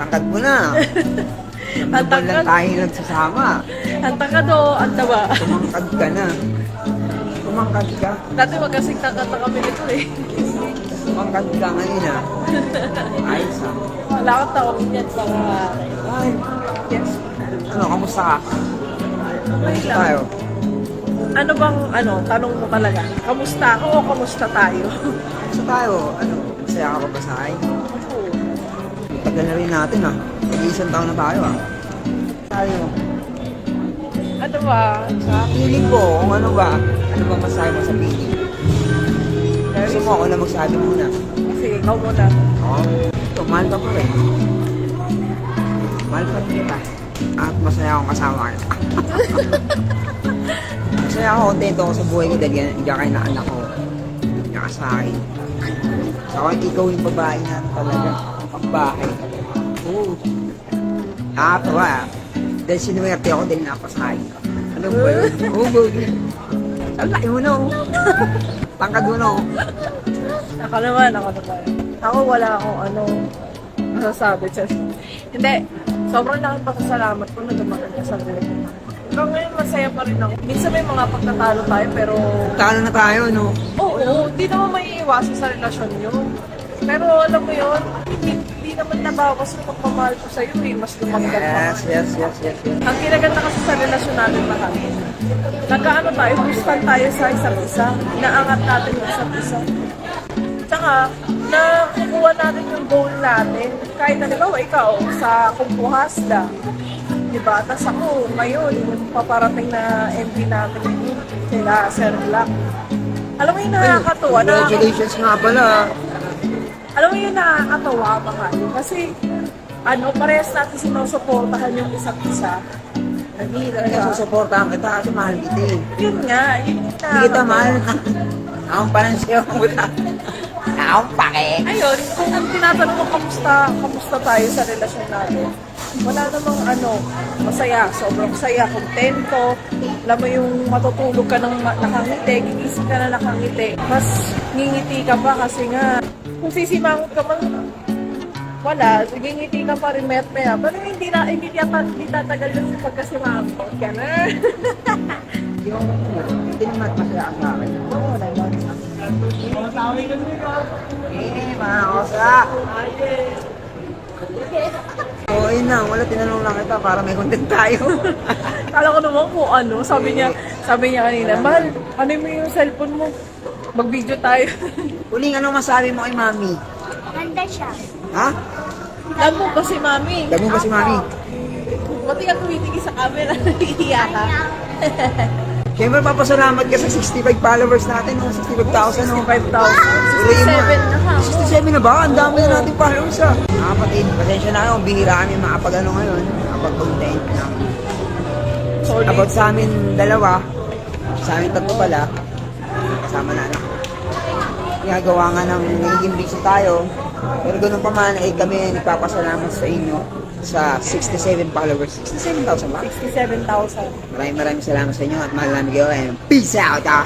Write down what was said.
tangkad mo na. Ang Ang lang tangkad. tayo nagsasama. Ang tangkad o ang taba. Tumangkad ka na. Tumangkad ka. Dati magkasing tangkad na kami nito eh. Tumangkad ka ngayon ah. Ayos ah. Wala akong taong yan para Ay, yes. Ano, kamusta ka? Kamusta tayo? Ano bang, ano, tanong mo talaga? Kamusta ako o kamusta tayo? Kamusta tayo? Ano, masaya ka ba sa akin? Tagal na rin natin ah. Mag-iisang taon na tayo ah. Tayo. ano ba? Sa feeling ko, kung ano ba, ano ba masahe mo sa feeling? Gusto mo ako na magsabi muna. Sige, ikaw muna. Oo. Ito, mahal ka pa rin. Mahal pa rin kita. At masaya akong kasama ka. masaya ako, kontento ako sa buhay ko dahil hindi kayo na anak ko. Hindi ka sa akin. Sa akin, ikaw yung babae na talaga. Ang bahay. Oo. Nakakatawa ah. Dahil sinuwerte ako dahil napasahin ka. Ano ba yun? Oo, baby. Ang laki mo na oh. Tangkad mo na oh. Ako naman, ako naman. Ako wala akong ano, masasabi. Hindi, sobrang laking pasasalamat ko na dumating ka sa ko. Hanggang ngayon, masaya pa rin ako. Minsan may mga pagtatalo tayo, pero Talo na tayo, no? oo, hindi naman may iwasan sa relasyon yun. Pero alam mo yun, hindi, hindi naman nabawas yung pagmamahal ko sa'yo eh. Mas lumagdag pa. Yes, yes, yes, yes, yes. Ang kinaganda kasi sa relasyon natin lahat, nagkaano tayo, gustan tayo sa isa't isa, naangat natin yung isa't isa. Tsaka, nakukuha natin yung goal natin. Kahit na, di ba, ikaw, sa kumpuhasda, di ba? Tapos ako, ngayon, paparating na MD natin, sila, Sir Black. Alam mo yung nakakatuwa na, Congratulations nga pala. Alam mo yung nakakatawa mga yun. Kasi, ano, parehas natin sinusuportahan yung isa't isa. Hindi talaga susuportahan kita kasi mahal kita eh. Yun nga, yun yung Hindi kita mahal. Akong parang siya mo na. Akong pake. Ayun, kung ang tinatanong mo kamusta, kamusta tayo sa relasyon natin, wala namang ano, masaya, sobrang saya, kontento. Alam mo yung matutulog ka ng nakangiti, gigising ka na nakangiti. Mas ngingiti ka pa kasi nga, kung sisimangot ka man, wala, ngingiti ka pa rin mayat maya. Pero hindi na, hindi, na, hindi tatagal yung pagkasimangot ka na. Yung hindi naman masaya ka sa akin. Oo naman. Eh, mga kosa. So, yun lang. Wala tinanong lang kita para may content tayo. Kala ko naman kung ano, sabi niya, sabi niya kanina, mahal, ano mo yung cellphone mo? Mag-video tayo. Uling, ano masabi mo kay mami? Ganda siya. Ha? Labo ba si mami? Dami ba si mami? Pati ka tumitingin sa camera, nahihiya ka. Siyempre, papasalamat ka sa 65 followers natin. No? 65,000. No? 5,000. Tuloy mo. 67 na ka. 67 na ba? Ang dami na natin followers ah. Mga kapatid, pasensya na kayo kung bihira kami makapag ano ngayon. Makapag-content na. Solid. About sa amin dalawa, sa amin tatlo pala, kasama na anak ko. Ginagawa nga ng nagiging busy tayo. Pero ganun pa man, ay kami nagpapasalamat sa inyo sa 67 followers. 67,000 ba? 67,000. Maraming maraming salamat sa inyo at mahal namin kayo. And peace out ah!